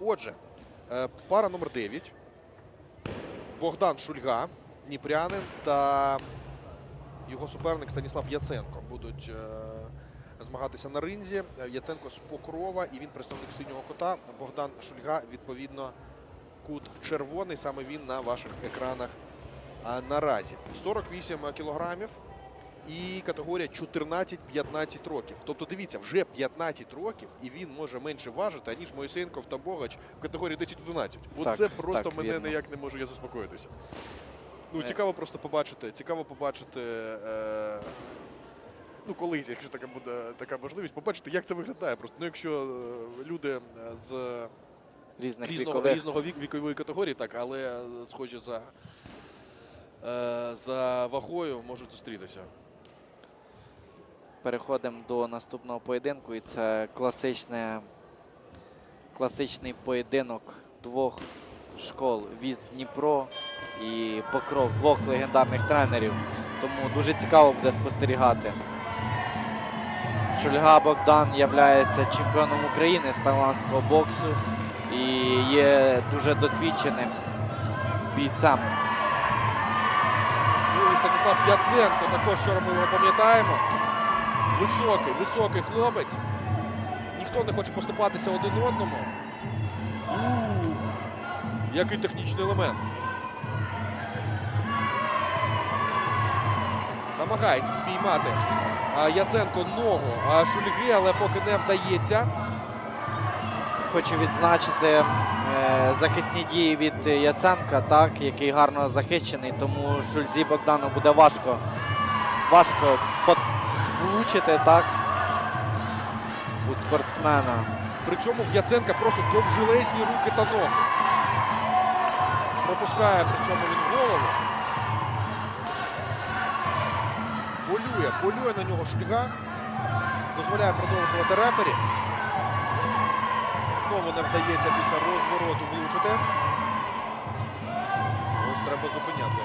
Отже, е, пара номер 9. Богдан Шульга, Дніпрянин та його суперник Станіслав Яценко будуть е, змагатися на ринзі. Яценко з Покрова і він представник синього кота. Богдан Шульга, відповідно, кут червоний. Саме він на ваших екранах наразі. 48 кілограмів і категорія 14-15 років. Тобто, дивіться, вже 15 років, і він може менше важити, аніж Моїсеєнков та Богач в категорії 10-11. Оце Так, просто так, мене вірно. ніяк не можу я заспокоїтися. Ну, Е. цікаво просто побачити. Цікаво побачити. Е... Ну, колись, якщо така буде така можливість, побачити, як це виглядає. Просто ну, якщо е, люди е, з Різних різного, вікових. різного вік, вікової категорії, так, але схожі за, за вагою можуть зустрітися. Переходимо до наступного поєдинку. І це класичне, класичний поєдинок двох школ Віз Дніпро і Покров двох легендарних тренерів. Тому дуже цікаво буде спостерігати. Шульга Богдан є чемпіоном України з тайландського боксу і є дуже досвідченим бійцем. Станіслав Яценко також вчора ми пам'ятаємо. Високий, високий хлопець. Ніхто не хоче поступатися один одному. У, який технічний елемент. Намагається спіймати Яценко ногу а, Шульги, але поки не вдається. Хочу відзначити е, захисні дії від Яценка, так, який гарно захищений, тому Шульзі Богдану буде важко, важко влучити так, у спортсмена. Причому в Яценка просто довжелезні руки та ноги. Пропускає при цьому він голову. Полює, полює на нього шульга. Дозволяє продовжувати рефері. Знову не вдається після розвороту влучити. Ось треба зупиняти.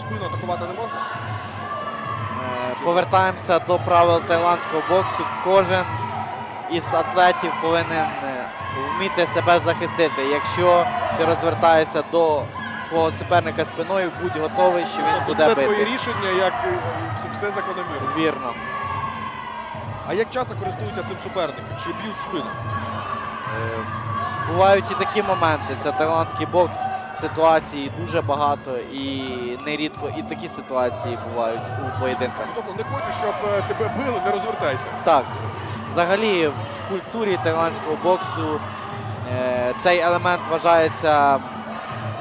Спину атакувати не можна. Е, Повертаємося до правил тайландського боксу. Кожен із атлетів повинен е, вміти себе захистити. Якщо ти розвертаєшся до свого суперника спиною, будь готовий, що він буде це твоє рішення, як все, все закономірно. Вірно. А як часто користуються цим суперники? Чи б'ють спину? Е, Бувають і такі моменти. Це тайландський бокс. Ситуацій дуже багато і нерідко і такі ситуації бувають у поєдинках. Тобто не хочеш, щоб е, тебе били, не розвертайся. Так, взагалі в культурі тайландського боксу е, цей елемент вважається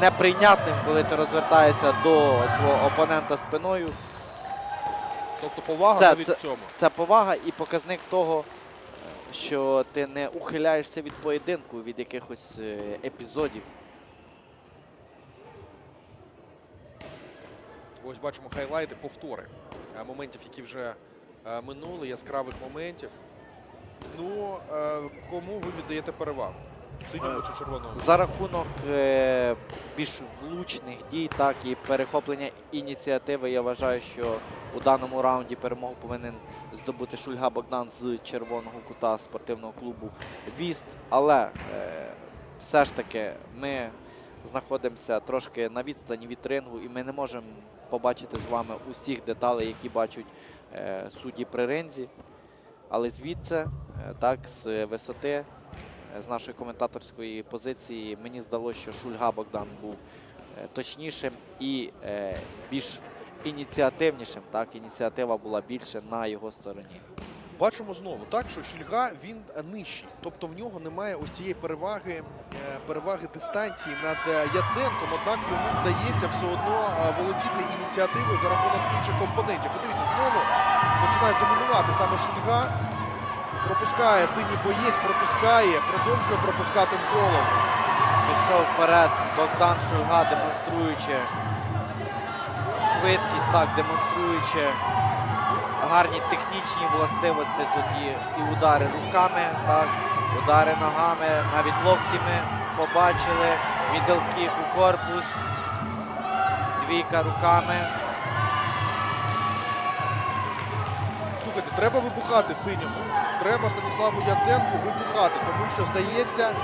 неприйнятним, коли ти розвертаєшся до свого опонента спиною. Тобто повага Це- навіть це- в цьому. Це повага і показник того, е, що ти не ухиляєшся від поєдинку, від якихось е, епізодів. Ось бачимо хайлайти, повтори е, моментів, які вже е, минули, яскравих моментів. Ну, е, кому ви віддаєте перевагу? Синьому чи червоному? За рахунок більш влучних дій, так і перехоплення ініціативи, я вважаю, що у даному раунді перемогу повинен здобути Шульга Богдан з червоного кута спортивного клубу Віст. Але все ж таки ми знаходимося трошки на відстані від рингу, і ми не можемо побачити з вами усіх деталей, які бачать е, судді при ринзі. Але звідси, е, так, з висоти е, з нашої коментаторської позиції мені здалося, що Шульга Богдан був точнішим і більш ініціативнішим. Так, ініціатива була більше на його стороні. Бачимо знову, так, що Шільга він нижчий. Тобто в нього немає ось цієї переваги, е, переваги дистанції над е, Яценком, однак йому вдається все одно е, володіти ініціативою за рахунок інших компонентів. Подивіться, знову починає домінувати саме Шульга. Пропускає синій боєць, пропускає, продовжує пропускати голову. Пішов вперед Богдан Шульга, демонструючи швидкість, так, демонструючи гарні технічні властивості. Тут і, і удари руками, так, удари ногами, навіть локті ми побачили. Мідл-кік у корпус. Двійка руками. Слухайте, треба вибухати синьому. треба Станіславу Яценку вибухати, тому що здається,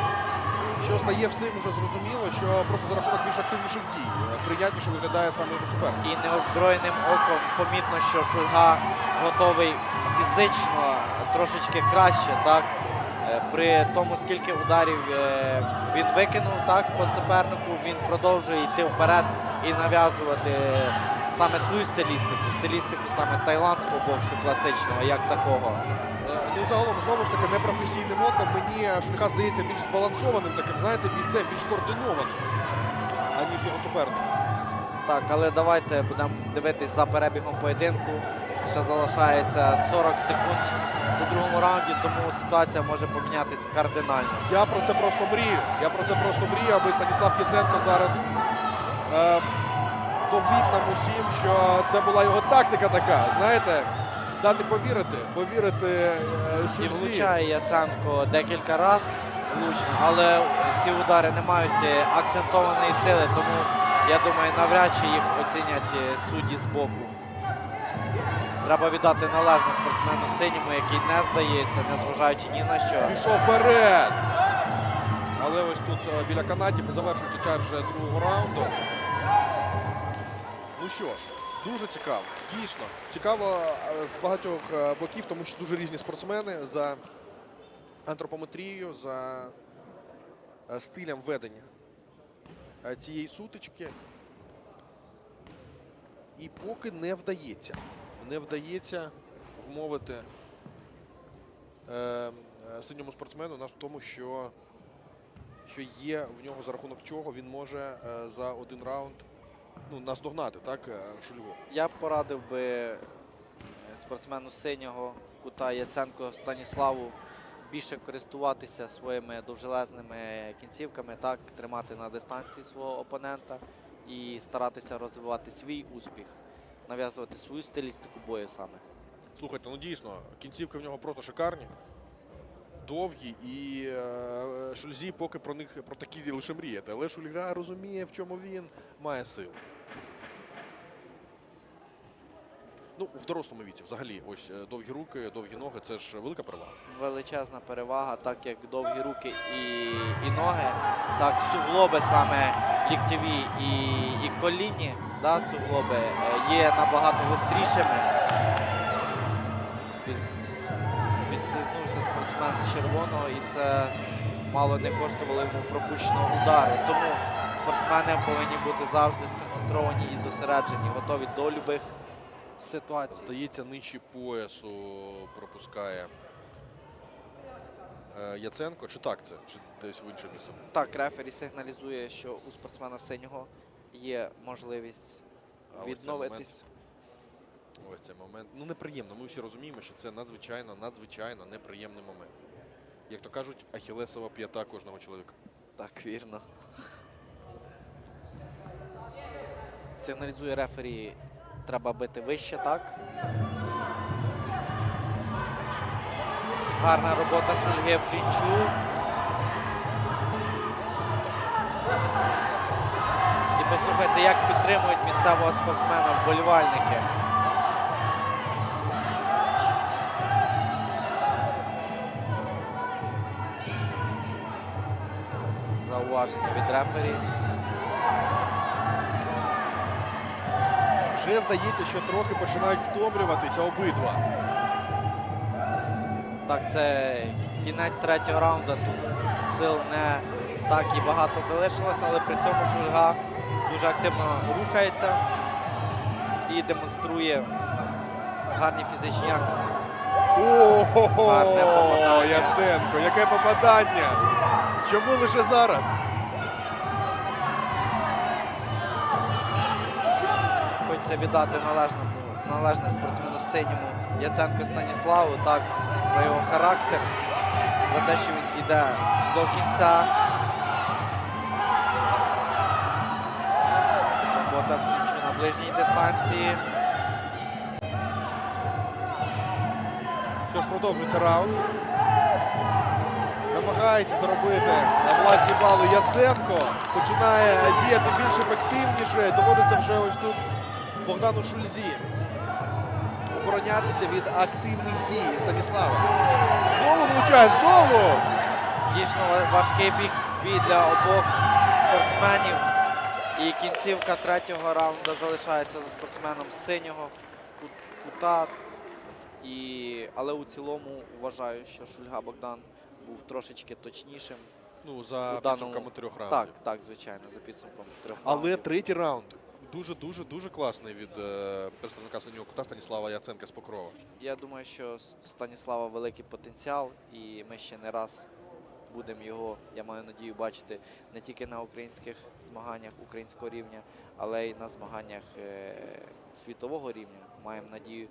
що стає всім уже зрозуміло, що просто за рахунок більш активніших дій е, прийнятніше виглядає саме його суперник. І неозброєним оком помітно, що Шульга готовий фізично трошечки краще, так? Е, При тому, скільки ударів е, він викинув так, по супернику, він продовжує йти вперед і нав'язувати саме свою стилістику, стилістику саме тайландського боксу класичного, як такого. Ну і загалом знову ж таки непрофесійним оком мені Шульга здається більш збалансованим, таким, знаєте, бійцем, більш координованим, аніж його суперник. Так, але давайте будемо дивитись за перебігом поєдинку. Ще залишається 40 секунд у другому раунді, тому ситуація може помінятися кардинально. Я про це просто мрію. Я про це просто мрію, аби Станіслав Яценко зараз е, довів нам усім, що це була його тактика така. Знаєте, дати повірити, повірити е, І влучає Яценко декілька разів влучно, але ці удари не мають е, акцентованої сили, тому я думаю, навряд чи їх оцінять е, судді з боку. Треба віддати належне спортсмену синьому, який не здається, незважаючи ні на що. Пішов вперед. Але ось тут біля канатів завершується час вже другого раунду. Ну що ж, дуже цікаво. Дійсно, цікаво е, з багатьох е, боків, тому що дуже різні спортсмени за антропометрією, за е, стилем ведення цієї сутички. І поки не вдається. Не вдається вмовити е, синьому спортсмену нас в тому, що, що є в нього за рахунок чого він може е, за один раунд ну, наздогнати, так, е, Шульгу. Я б порадив би е, спортсмену синього кута Яценко Станіславу більше користуватися своїми довжелезними кінцівками, так, тримати на дистанції свого опонента і старатися розвивати свій успіх, нав'язувати свою стилістику бою саме. Слухайте, ну дійсно, кінцівки в нього просто шикарні, довгі, і е, Шульзі поки про них про такі лише мріяти. Але Шульга розуміє, в чому він має силу. Ну, в дорослому віці взагалі, ось е, довгі руки, довгі ноги це ж велика перевага. Величезна перевага, так як довгі руки і, і ноги, так суглоби саме ліктєві і, і колінні, да, суглоби е, є набагато гострішими. Спортсмен з червоного і це мало не коштувало йому пропущеного удару. Тому спортсмени повинні бути завжди сконцентровані і зосереджені, готові до любих ситуацій. Здається, нижче поясу пропускає е, Яценко. Чи так це? Чи десь в інше місце? Так, рефері сигналізує, що у спортсмена синього є можливість відновитись. Ось цей момент. Ну неприємно. Ми всі розуміємо, що це надзвичайно, надзвичайно неприємний момент. Як то кажуть, ахілесова п'ята кожного чоловіка. Так, вірно. Сигналізує рефері, треба бити вище, так? Гарна робота Шульги в клінчу. І послухайте, як підтримують місцевого спортсмена вболівальники. Зауваження від рефері. Вже здається, що трохи починають втомлюватися обидва. Так, це кінець третього раунду. Тут сил не так і багато залишилось, але при цьому Шульга дуже активно рухається і демонструє гарні фізичні якості. О, Гарне попадання. Яценко, яке попадання! Чому лише зараз? Хочеться віддати належному, належне спортсмену синьому Яценко Станіславу, так, за його характер, за те, що він йде до кінця. Робота в клінчу на ближній дистанції. Що ж продовжується раунд. Намагається заробити на власні бали Яценко. Починає діяти більш ефективніше. Доводиться вже ось тут Богдану Шульзі оборонятися від активних дій Станіслава. Знову влучає, знову! Дійсно важкий бій, бій для обох спортсменів. І кінцівка третього раунду залишається за спортсменом синього кута. І... Але у цілому вважаю, що Шульга Богдан був трошечки точнішим. Ну, за даному- підсумками трьох раундів. Так, так, звичайно, за підсумком трьох Але раундів. третій раунд. Дуже дуже дуже класний від е, представника синього кута Станіслава Яценка з Покрова. Я думаю, що Станіслава великий потенціал, і ми ще не раз будемо його, я маю надію, бачити не тільки на українських змаганнях українського рівня, але й на змаганнях е, світового рівня. Маємо надію,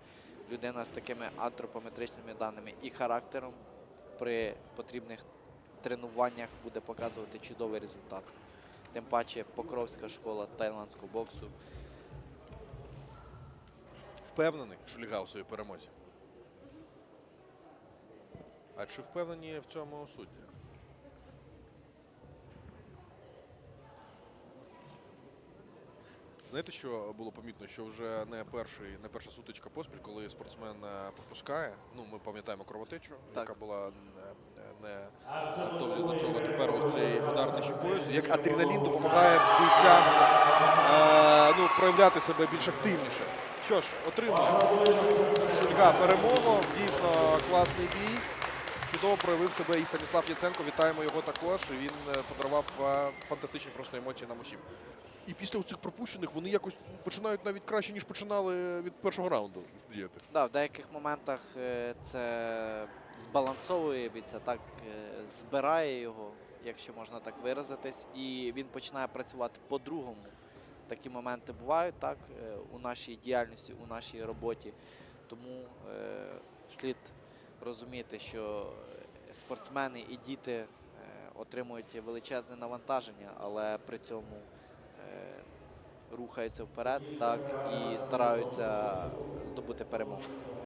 людина з такими антропометричними даними і характером при потрібних тренуваннях буде показувати чудовий результат. Тим паче Покровська школа тайландського боксу Впевнений Шульга у своїй перемозі. А чи впевнені в цьому судді? Знаєте, що було помітно, що вже не перший, не перша сутичка поспіль, коли спортсмен е, пропускає. Ну, ми пам'ятаємо кровотечу, Так. яка була не, не готові до цього. Тепер ось цей удар нижче поясу. Як адреналін допомагає бійцям е, ну, проявляти себе більш активніше. Що ж, отримує Шульга перемогу. Дійсно класний бій. Чудово проявив себе і Станіслав Яценко. Вітаємо його також. Він е, подарував е, фантастичні просто емоції нам усім. І після цих пропущених вони якось починають навіть краще, ніж починали від першого раунду діяти. Да, в деяких моментах е, це збалансовує бійця, так е, збирає його, якщо можна так виразитись, і він починає працювати по-другому. Такі моменти бувають так е, у нашій діяльності, у нашій роботі. Тому е, слід розуміти, що спортсмени і діти отримують величезне навантаження, але при цьому рухаються вперед так, і стараються здобути перемогу.